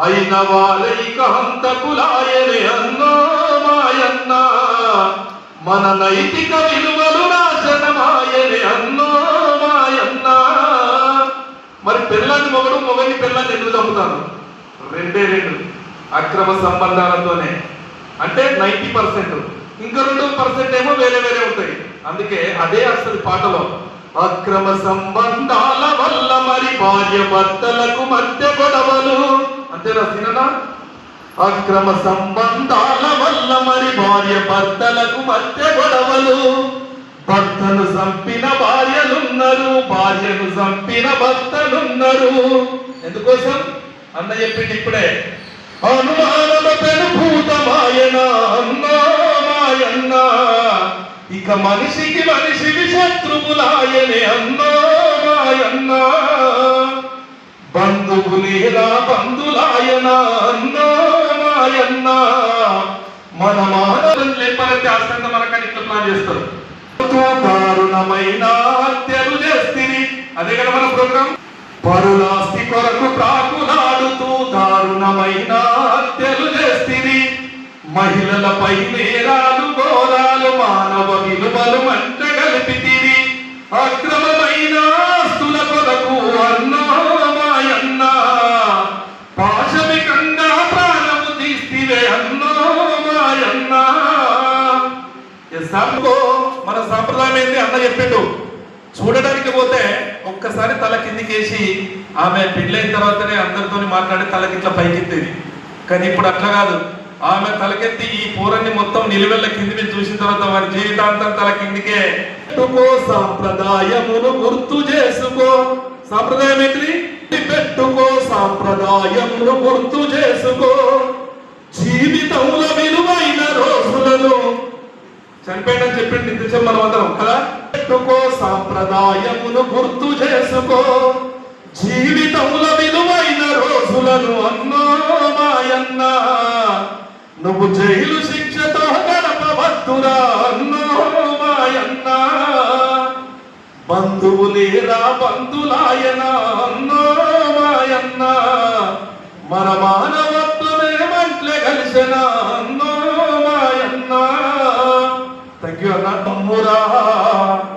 అయిన వారైక హంతకులాయని అన్నో మాయన్న. మన నైతిక విలువలు నాశనమాయని అన్నో మాయన్న. మరి పిల్లని మొగడు మొగని పిల్లని ఎందుకు చంపుతాను రెండే రెండు. అక్రమ సంబంధాలతోనే. అంటే నైంటీ పర్సెంట్. ఇంకా రెండు పర్సెంట్ ఏమో వేరే వేరే ఉంటాయి. అందుకే అదే అసలు పాటలో. అక్రమ సంబంధాల వల్ల మరి భార్య భర్తలకు మధ్య గొడవ అంతేనా సిననా అక్రమ సంబంధాల వల్ల మరి భార్య భర్తలకు మధ్య గొడవలు. భర్తను చంపిన భార్యలున్నారు భార్యను చంపిన భర్తలున్నారు. ఎందుకోసం? అన్న చెప్పింది ఇప్పుడే. అనుమానమ పెనుభూతమాయన అన్నా మాయన్న. ఇక మనిషికి మనిషికి శత్రువులాయనే అన్నామాయన్న మాయన్న. బంధువులేరా బంధులాయన అన్నా మన మానవులను లేపాలంటే ఆశ్రంగా మనకని ఇట్లా ప్లాన్ చేస్తారు. దారుణమైన హత్యలు చేస్తుంది అదే కదా మన ప్రోగ్రామ్? పరులాస్తి కొరకు ప్రాకులాడుతూ దారుణమైన హత్యలు చేస్తుంది మహిళలపై నేరాలు ఘోరాలు మానవ విలువలు మంట కలిపితివి అక్ర ఇస్లాంలో మన సాంప్రదాయం ఏంటి అన్న చెప్పిండు. చూడడానికి పోతే ఒక్కసారి తల కిందికేసి ఆమె పెళ్ళైన తర్వాతనే అందరితో మాట్లాడి తలకి ఇట్లా పైకెత్తేది కానీ ఇప్పుడు అట్లా కాదు. ఆమె తలకెత్తి ఈ పూరాన్ని మొత్తం నిలువెల్ల కింది మీద చూసిన తర్వాత వారి జీవితాంతం తల కిందికే. పెట్టుకో సాంప్రదాయమును గుర్తు చేసుకో. సాంప్రదాయం ఏంటిది? పెట్టుకో సాంప్రదాయమును గుర్తు చేసుకో. జీవితంలో విలువైన రోజులలో చనిపోయిందని చెప్పింది ఇంతసేపు మనం అందరం కదా? పెట్టుకో సాంప్రదాయమును గుర్తు చేసుకో. జీవితముల విలువైన రోజులను అన్నో మాయన్న. నువ్వు జైలు శిక్షతో గడపవద్దురా అన్నో మాయన్న. బంధువులేరా బంధులాయన అన్నో మాయన్న. మన మానవత్వమే మంట్లే కలిసిన అన్నో మాయన్న. Thank you, Anna.